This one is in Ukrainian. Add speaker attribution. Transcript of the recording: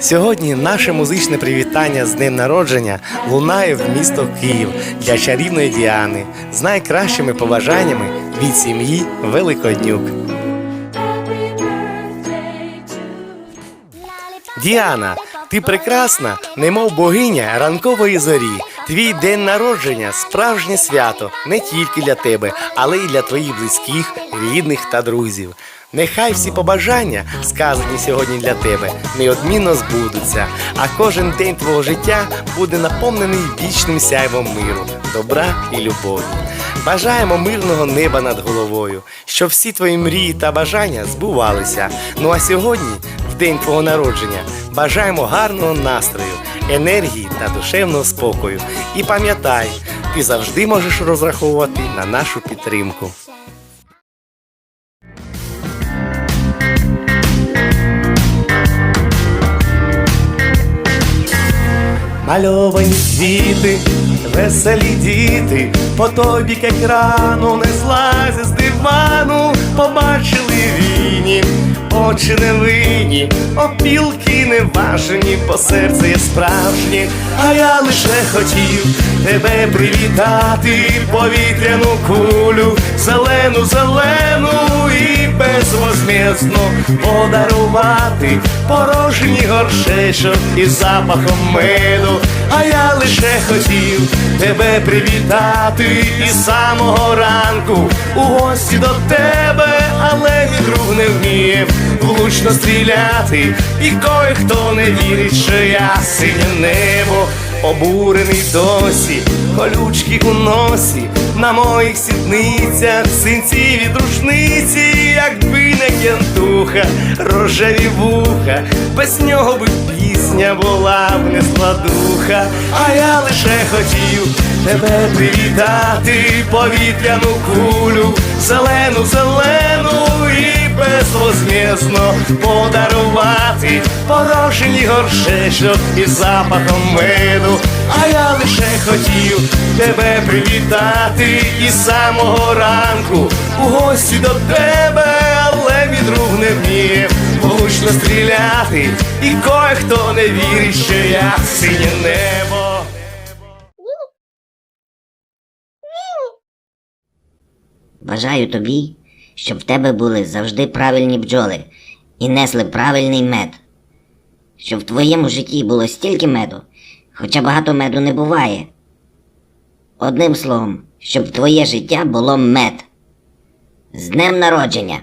Speaker 1: Сьогодні наше музичне привітання з днем народження лунає в місто Київ для чарівної Діани з найкращими побажаннями від сім'ї Великоднюк. Діана, ти прекрасна, немов богиня ранкової зорі. Твій день народження справжнє свято не тільки для тебе, але й для твоїх близьких, рідних та друзів. Нехай всі побажання, сказані сьогодні для тебе, неодмінно збудуться, а кожен день твого життя буде наповнений вічним сяйвом миру, добра і любові. Бажаємо мирного неба над головою, щоб всі твої мрії та бажання збувалися. Ну а сьогодні, день твого народження, бажаємо гарного настрою, енергії та душевного спокою. І пам'ятай, ти завжди можеш розраховувати на нашу підтримку. Мальовані квіти, веселі діти, по тобі к екрану не злазять з дивану, побачили війні, очі невинні, опілки неважені, бо серце є справжнє, а я лише хотів тебе привітати, повітряну кулю, зелену, зелену і безвозмездно подарувати порожній горшечок із запахом меду. А я лише хотів тебе привітати із самого ранку у гості до тебе, влучно стріляти, і кое-хто не вірить, що я синє небо. Обурений досі, колючки у носі, на моїх сідницях, синці від рушниці, якби не кентуха, рожеві вуха, без нього би пісня була б не складуха, а я лише хотів тебе привітати, повітряну кулю, зелену, зелену і безвозмездно подарувати порожній горшечок із запахом меду. А я лише хотів тебе привітати із самого ранку у гості до тебе, але мій друг не вміє влучно стріляти, і кое-хто не вірить, що я синє небо.
Speaker 2: Бажаю тобі, щоб в тебе були завжди правильні бджоли і несли правильний мед. Щоб в твоєму житті було стільки меду, хоча багато меду не буває. Одним словом, щоб твоє життя було мед. З днем народження!